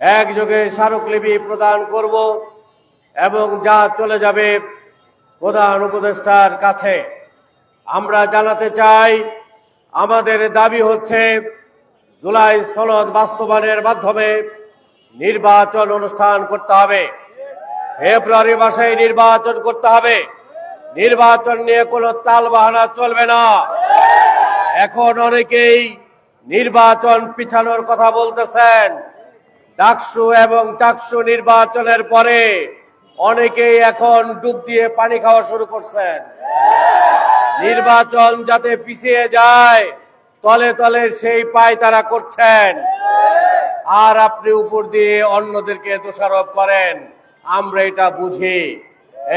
একযোগে স্মারকলিপি প্রদান করব এবং যা চলে যাবে প্রধান উপদেষ্টার কাছে। আমরা জানাতে চাই, আমাদের দাবি হচ্ছে, জুলাই সনদ বাস্তবায়নের মাধ্যমে নির্বাচন অনুষ্ঠান করতে হবে। ফেব্রুয়ারি মাসে নির্বাচন করতে হবে। নির্বাচন নিয়ে কোনো তাল বাহানা চলবে না। এখন অনেকেই নির্বাচন পিছানোর কথা বলতেছেন। ডাকসু এবং চাকসু নির্বাচনের পরে অনেকেই এখন ডুব দিয়ে পানি খাওয়া শুরু করছেন। নির্বাচন যাতে পিছিয়ে যায়, তলে তলে সেই পায় তারা করছেন। আর আপনি উপর দিয়ে অন্যদেরকে দোষারোপ করেন, আমরা এটা বুঝি।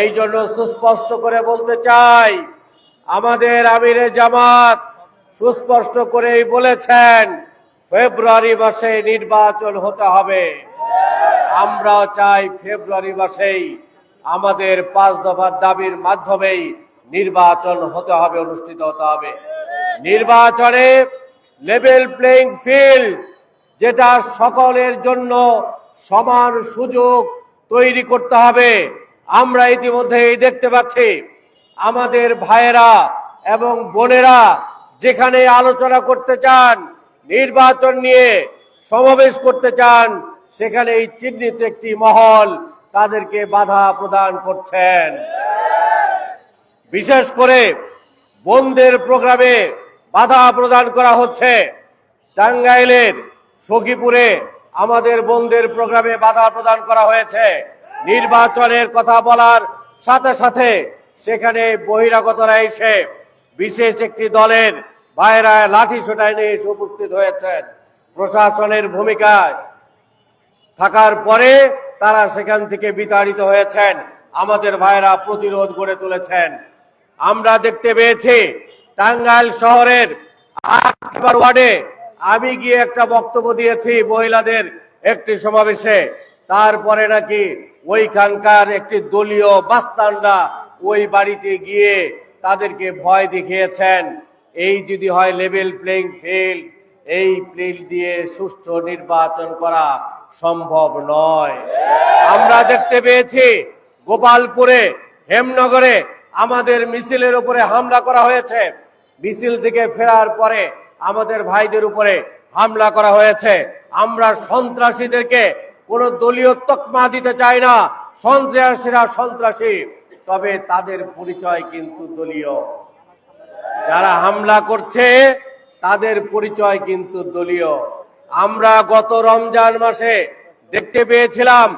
এই জন্য সুস্পষ্ট করে বলতে চাই, আমাদের আমিরে জামাত সুস্পষ্ট করেই বলেছেন ফেব্রুয়ারি মাসে নির্বাচন হতে হবে। আমরাও চাই ফেব্রুয়ারি মাসেই আমাদের পাঁচ দফার দাবির মাধ্যমেই নির্বাচন হতে হবে, অনুষ্ঠিত হতে হবে। নির্বাচনে লেভেল প্লেইং ফিল্ড যেটা সকলের জন্য সমান সুযোগ তৈরি করতে হবে। আমরা ইতিমধ্যেই দেখতে পাচ্ছি, আমাদের ভাইয়েরা এবং বোনেরা যেখানে আলোচনা করতে চান নির্বাচন নিয়ে সমাবেশ করতে চান, সেখানে এই চিহ্নিত একটি মহল তাদেরকে বাধা প্রদান করছেন। বিশেষ করে বন্ধের প্রোগ্রামে বাধা প্রদান করা হচ্ছে। টাঙ্গাইলের সখীপুরে আমাদের বন্ধের প্রোগ্রামে বাধা প্রদান করা হয়েছে। নির্বাচনের কথা বলার সাথে সাথে সেখানে বহিরাগতরা এসে বিশেষ একটি দলের বাইরা লাঠি সোটায় নিয়ে এসে উপস্থিত হয়েছেন। প্রশাসনের ভূমিকায় থাকার পরে তারা সেখান থেকে বিতাড়িত হয়েছেন। আমাদের ভাইরা প্রতিরোধ গড়ে তুলেছেন। আমরা দেখতে পেয়েছি টাঙ্গাইল শহরের ওয়ার্ডে আমি গিয়ে একটা বক্তব্য দিয়েছি মহিলাদের একটি সমাবেশে। তারপরে নাকি ওইখানকার একটি দলীয় বাস্তানরা ওই বাড়িতে গিয়ে তাদেরকে ভয় দেখিয়েছেন। এই যদি হয় লেভেল প্লেইং ফিল্ড এই ফিল্ড দিয়ে সুষ্ঠু নির্বাচন করা সম্ভব নয়। আমরা দেখতে পেয়েছি গোপালপুরে, হেমনগরে আমাদের মিছিলের উপরে হামলা করা হয়েছে। মিছিল থেকে ফেরার পরে আমাদের ভাইদের উপরে হামলা করা হয়েছে। আমরা সন্ত্রাসীদেরকে কোন দলীয় তকমা দিতে চাই না। সন্ত্রাসীরা সন্ত্রাসী, তবে তাদের পরিচয় কিন্তু দলীয়। যারা হামলা করছে, তাদের পরিচয় কিন্তু দলীয়। আমরা গত রমজান মাসে দেখতে পেয়েছিলাম,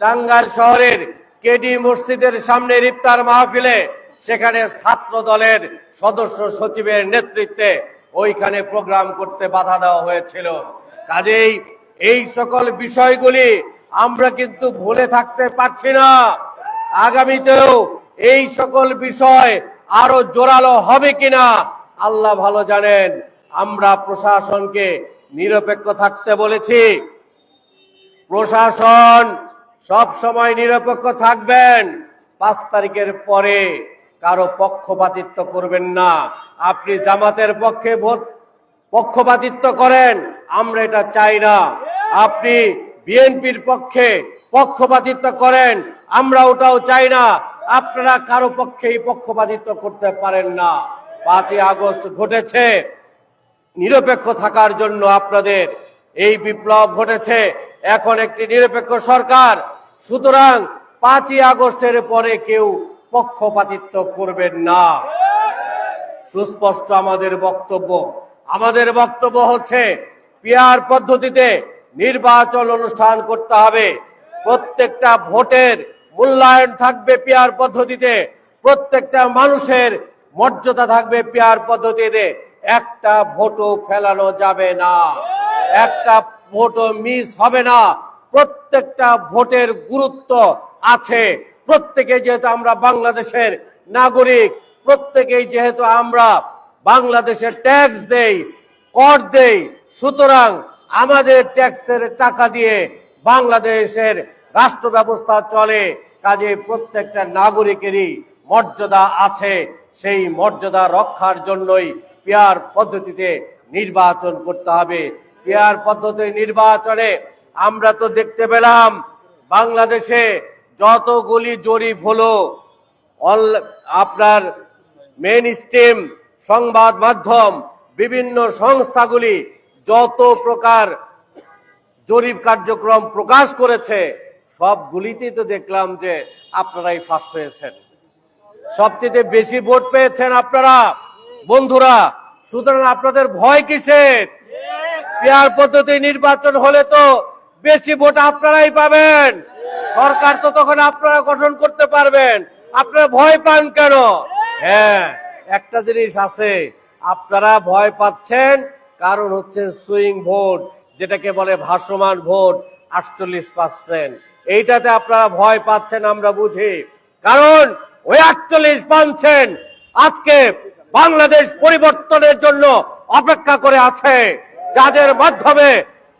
টাঙ্গাইল শহরের কেডি মসজিদের সামনে ইফতার মাহফিলে সেখানে ছাত্র দলের সদস্য সচিবের নেতৃত্বে ওইখানে প্রোগ্রাম করতে বাধা দেওয়া হয়েছিল। কাজেই এই সকল বিষয়গুলি আমরা কিন্তু ভুলে থাকতে পারছি না। আগামীতেও এই সকল বিষয় আরও জোরালো হবে কিনা আল্লাহ ভালো জানেন। আমরা প্রশাসনকে নিরপেক্ষ থাকতে বলেছি। প্রশাসন সব সময় নিরপেক্ষ থাকবেন। পাঁচ তারিখের পরে কারও পক্ষপাতিত্ব করবেন না। আপনি জামাতের পক্ষে ভোট পক্ষপাতিত্ব করেন, আমরা এটা চাই না। আপনি বিএনপির পক্ষে পক্ষপাতিত্ব করেন, আমরা ওটাও চাই না। আপনারা কারও পক্ষেই পক্ষপাতিত্ব করতে পারেন না। পাঁচই আগস্ট ঘটেছে। নিরপেক্ষ থাকার জন্য আপনাদের এই বিপ্লব ঘটেছে। এখন একটি নিরপেক্ষ সরকার। সুতরাং পাঁচই আগস্টের পরে কেউ পক্ষপাতিত্ব করবেন না। সুস্পষ্ট আমাদের বক্তব্য। আমাদের বক্তব্য হচ্ছে, পিয়ার পদ্ধতিতে নির্বাচন অনুষ্ঠান করতে হবে। প্রত্যেকটা ভোটের মূল্যায়ন থাকবে পেয়ার পদ্ধতিতে, প্রত্যেকটা মানুষের মর্যাদা থাকবে পেয়ার পদ্ধতিতে। একটা ভোটও ফেলানো যাবে না, একটা ভোটও মিস হবে না, প্রত্যেকটা ভোটের গুরুত্ব আছে। প্রত্যেকে যেহেতু আমরা বাংলাদেশের নাগরিক, প্রত্যেকেই যেহেতু আমরা বাংলাদেশের ট্যাক্স দেই, কর দেই, সুতরাং আমাদের ট্যাক্সের টাকা দিয়ে বাংলাদেশের রাষ্ট্র ব্যবস্থা চলে, কাজে প্রত্যেকটা নাগরিকেরই মর্যাদা আছে। সেই মর্যাদা রক্ষার জন্যই পেয়ার পদ্ধতিতে নির্বাচন করতে হবে। পেয়ার পদ্ধতি নির্বাচনে আমরা তো দেখতে পেলাম, বাংলাদেশে যতগুলি জরিপ হলো, অল- আপনার মেন স্ট্রিম, সংবাদ মাধ্যম, বিভিন্ন সংস্থাগুলি যত প্রকার জরিপ কার্যক্রম প্রকাশ করেছে সবগুলিতেই তো দেখলাম যে আপনারাই ফার্স্ট হয়েছেন। সবচেয়ে বেশি ভোট পেয়েছেন আপনারা। বন্ধুরা, সুতরাং আপনাদের ভয় কিসের? পেয়ার পদ্ধতি নির্বাচন হলে তো বেশি ভোট আপনারাই পাবেন। সরকার তো তখন আপনারা গঠন করতে পারবেন। আপনারা ভয় পান কেন? হ্যাঁ একটা জিনিস আছে, আপনারা ভয় পাচ্ছেন, কারণ হচ্ছে সুইং ভোট যেটাকে বলে ভাসমান ভোট, আটচল্লিশ পার্সেন্ট এইটাতে আপনারা ভয় পাচ্ছেন, আমরা বুঝি। কারণ, ওই আটচল্লিশ পাচ্ছেন আজকে বাংলাদেশ পরিবর্তনের জন্য অপেক্ষা করে আছে। যাদের মাধ্যমে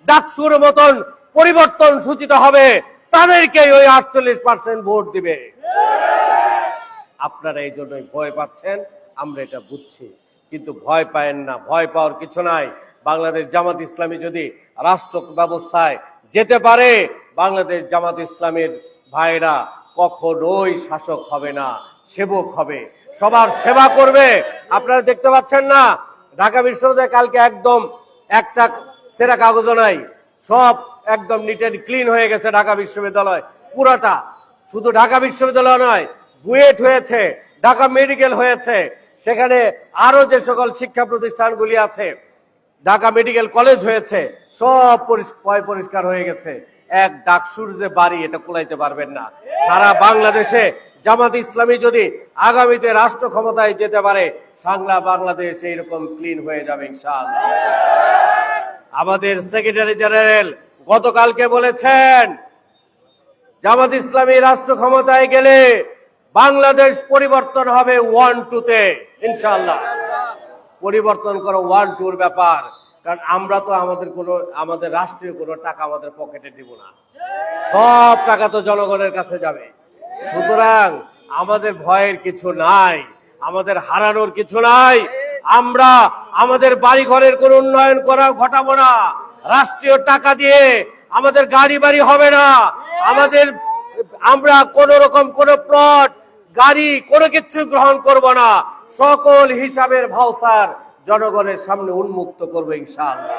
ডাকসুর মতন পরিবর্তন সূচিত হবে তাদেরকে ওই আটচল্লিশ পার্সেন্ট ভোট দিবে। আপনারা এই জন্যই ভয় পাচ্ছেন, আমরা এটা বুঝছি। কিন্তু ভয় পায়েন না, ভয় পাওয়ার কিছু নাই। বাংলাদেশ জামাত ইসলামী যদি রাষ্ট্র ব্যবস্থায় যেতে পারে, বাংলাদেশ জামাত ইসলামের ভাইরা কখনোই শাসক হবে না, সেবক হবে। সবার সেবা করবে। আপনারা দেখতে পাচ্ছেন না, ঢাকা বিশ্ববিদ্যালয় কালকে একদম একটা সেরা কাগজও নাই। সব একদম নিট অ্যান্ড ক্লিন হয়ে গেছে ঢাকা বিশ্ববিদ্যালয়। পুরাটা। শুধু ঢাকা বিশ্ববিদ্যালয় নয়, বুয়েট হয়েছে, ঢাকা মেডিকেল হয়েছে। সেখানে আরও যে সকল শিক্ষা প্রতিষ্ঠানগুলি আছে ঢাকা মেডিকেল কলেজ হয়েছে, সব পয় পরিষ্কার হয়ে গেছে। এক ডাকসুর যে বাড়ি, এটা কোলাইতে পারবেন না। সারা বাংলাদেশে জামাত ইসলামী যদি আগামীতে রাষ্ট্র ক্ষমতায় যেতে পারে, সাংলা বাংলাদেশ এইরকম ক্লিন হয়ে যাবে আমাদের সেক্রেটারি জেনারেল গতকালকে বলেছেন, জামাত ইসলামী রাষ্ট্র ক্ষমতায় গেলে বাংলাদেশ পরিবর্তন হবে ওয়ান টুতে ইনশাআল্লাহ। পরিবর্তন করো ওয়ান টুর ব্যাপার। কারণ আমরা তো আমাদের কোনো, আমাদের রাষ্ট্রীয় কোনো টাকা আমাদের পকেটে দিব না। সব টাকা তো জনগণের কাছে যাবে। সুতরাং আমাদের ভয়ের কিছু নাই, আমাদের হারানোর কিছু নাই। আমরা আমাদের বাড়ি ঘরের কোন উন্নয়ন করা ঘটাবো না। রাষ্ট্রীয় টাকা দিয়ে আমাদের গাড়ি বাড়ি হবে না। আমাদের, আমরা কোন রকম কোন প্লট গাড়ি কোনো কিছু গ্রহণ করব না। সকল হিসাবের ভাউসার জনগণের সামনে উন্মুক্ত করবে ইনশাআল্লাহ।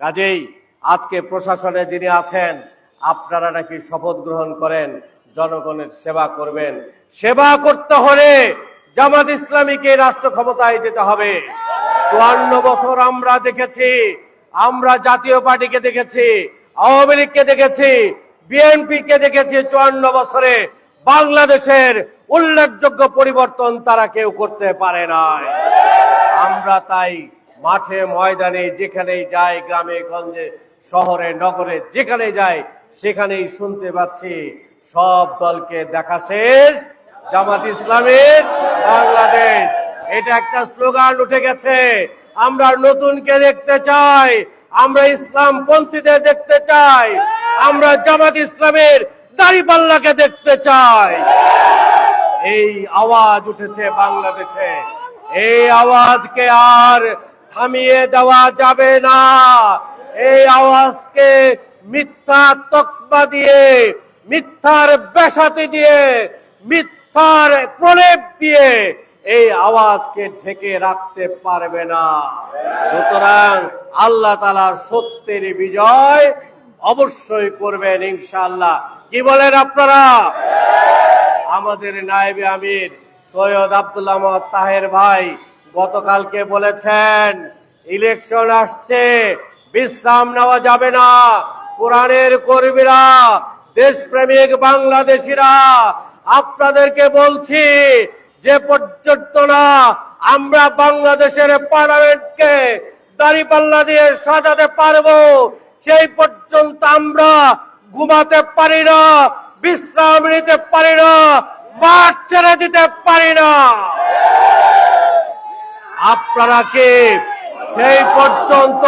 কাজেই আজকে প্রশাসনে যিনি আছেন, আপনারা নাকি শপথ গ্রহণ করেন, জনগণের সেবা করবেন। সেবা করতে হলে জামাত ইসলামীকে রাষ্ট্র ক্ষমতায় যেতে হবে। চুয়ান্ন বছর আমরা দেখেছি, আমরা জাতীয় পার্টিকে দেখেছি, আওয়ামী লীগকে দেখেছি বিএনপি কে দেখেছি চুয়ান্ন বছরে। বাংলাদেশের উল্লেখযোগ্য পরিবর্তন তারা কেউ করতে পারে নাই। আমরা তাই মাঠে, ময়দানে, যেখানেই যাই, গ্রামে, গঞ্জে, শহরে, নগরে যেখানে যাই, সেখানেই শুনতে পাচ্ছি, সব দলকে দেখা শেষ। জামাত ইসলামের বাংলাদেশ। এটা একটা স্লোগান উঠে গেছে। আমরা নতুনকে দেখতে চাই। আমরা ইসলাম পন্থীদের দেখতে চাই। আমরা জামাত ইসলামের দাড়িপাল্লাকে দেখতে চাই। এই আওয়াজ উঠেছে বাংলাদেশে। এই আওয়াজকে আর থামিয়ে দেওয়া যাবে না। এই আওয়াজকে মিথ্যা তকমা দিয়ে, মিথ্যার বেসাতি দিয়ে, মিথ্যার প্রলেপ দিয়ে এই আওয়াজকে ঢেকে রাখতে পারবে না। সুতরাং আল্লাহ তালা সত্যের বিজয় অবশ্যই করবেন ইনশাআল্লাহ। কি বলেন আপনারা? আমাদের নায়েবে আমির সৈয়দ আব্দুল্লাহ মোহাম্মদ তাহের ভাই গতকালকে বলেছেন, ইলেকশন আসছে, বিশ্রাম নেওয়া যাবে না। কোরআনের কর্মীরা, দেশপ্রেমিক বাংলাদেশিরা, আপনাদেরকে বলছি যে পর্যন্ত না আমরা বাংলাদেশের পার্লামেন্টকে দাঁড়িপাল্লা দিয়ে সাজাতে পারব। সেই পর্যন্ত আমরা ঘুমাতে পারি না। বিশ্রাম নিতে পারি না, মাঠ ছেড়ে দিতে পারি না। আপনারা কি সেই পর্যন্ত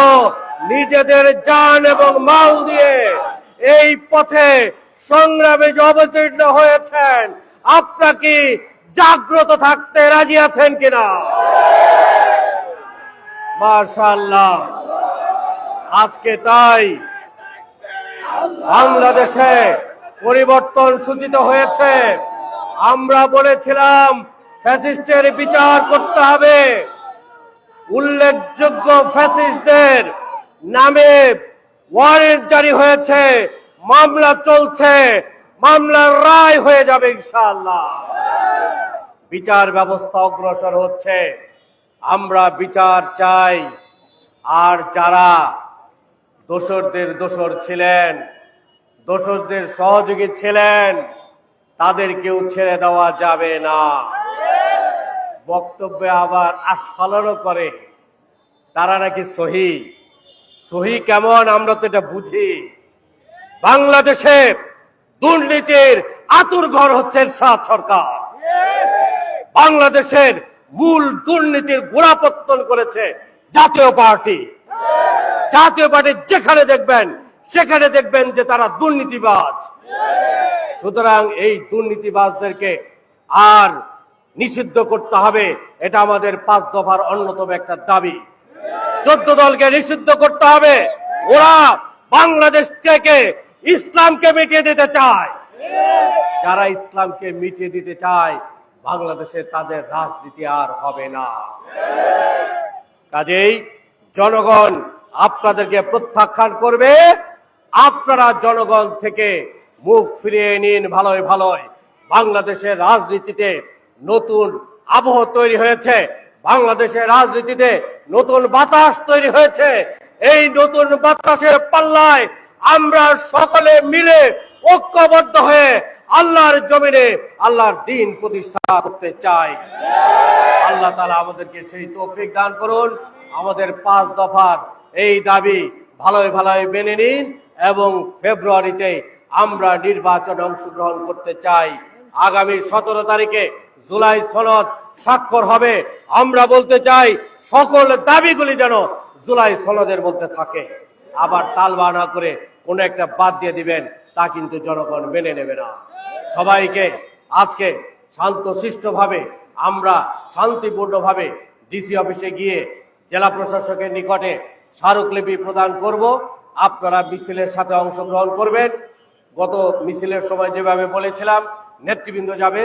নিজেদের যান এবং মাল দিয়ে এই পথে সংগ্রামে যে অবতীর্ণ হয়েছেন? আপনারা কি জাগ্রত থাকতে রাজি আছেন কিনা? মাশাল্লাহ আজকে তাই বাংলাদেশে পরিবর্তন সূচিত হয়েছে। আমরা বলেছিলাম, ফ্যাসিস্টের বিচার করতে হবে। উল্লেখযোগ্য ফ্যাসিস্টদের নামে ওয়ারেন্ট জারি হয়েছে। মামলা চলছে। মামলার রায় হয়ে যাবে ইনশাআল্লাহ। বিচার ব্যবস্থা অগ্রসর হচ্ছে। আমরা বিচার চাই। আর যারা দোসরদের দোসর ছিলেন দোসরদের সহযোগী ছিলেন তাদেরকেও ছেড়ে দেওয়া যাবে না। বক্তব্যে আবার আস্ফালনও করে। তারা নাকি সহি? সহি কেমন? আমরা তো এটা বুঝি। বাংলাদেশে দুর্নীতির আতুর ঘর হচ্ছে সাত সরকার। বাংলাদেশের মূল দুর্নীতির গোড়াপত্তন করেছে জাতীয় পার্টি। জাতীয় পার্টি যেখানে দেখবেন সেখানে দেখবেন যে তারা দুর্নীতিবাজ। সুতরাং এই দুর্নীতিবাজদেরকে আর নিষিদ্ধ করতে হবে, এটা আমাদের পাঁচ দফার অন্যতম একটা দাবি। চোদ্দ দলকে নিষিদ্ধ করতে হবে, ওরা বাংলাদেশ থেকে ইসলামকে মিটিয়ে দিতে চায়। যারা ইসলামকে মিটিয়ে দিতে চায়, বাংলাদেশে তাদের রাজনীতি আর হবে না। কাজেই জনগণ আপনাদেরকে প্রত্যাখ্যান করবে। আপনারা জনগণ থেকে মুখ ফিরিয়ে নিন ভালোই ভালোই বাংলাদেশের রাজনীতিতে নতুন আবহ তৈরি হয়েছে। বাংলাদেশের রাজনীতিতে নতুন বাতাস তৈরি হয়েছে। এই নতুন বাতাসের পাল্লায় আমরা সকলে মিলে ঐক্যবদ্ধ হয়ে আল্লাহর জমিনে আল্লাহর দিন প্রতিষ্ঠা করতে চাই। আল্লাহ তালা আমাদেরকে সেই তৌফিক দান করুন। আমাদের পাঁচ দফার এই দাবি ভালোই ভালোই মেনে নিন। এবং ফেব্রুয়ারিতে আমরা নির্বাচনে অংশগ্রহণ করতে চাই। আগামী সতেরো তারিখে জুলাই সনদ স্বাক্ষর হবে। আমরা বলতে চাই, সকল দাবিগুলি যেন জুলাই সনদের মধ্যে থাকে। আবার তাল বানা করে কোনো একটা বাদ দিয়ে দিবেন, তা কিন্তু জনগণ মেনে নেবে না। সবাইকে আজকে শান্তশিষ্টভাবে আমরা শান্তিপূর্ণভাবে ডিসি অফিসে গিয়ে জেলা প্রশাসকের নিকটে স্মারকলিপি প্রদান করব। আপনারা মিছিলের সাথে অংশগ্রহণ করবেন। গত মিছিলের সময় যেভাবে বলেছিলাম নেতৃবৃন্দ যাবে।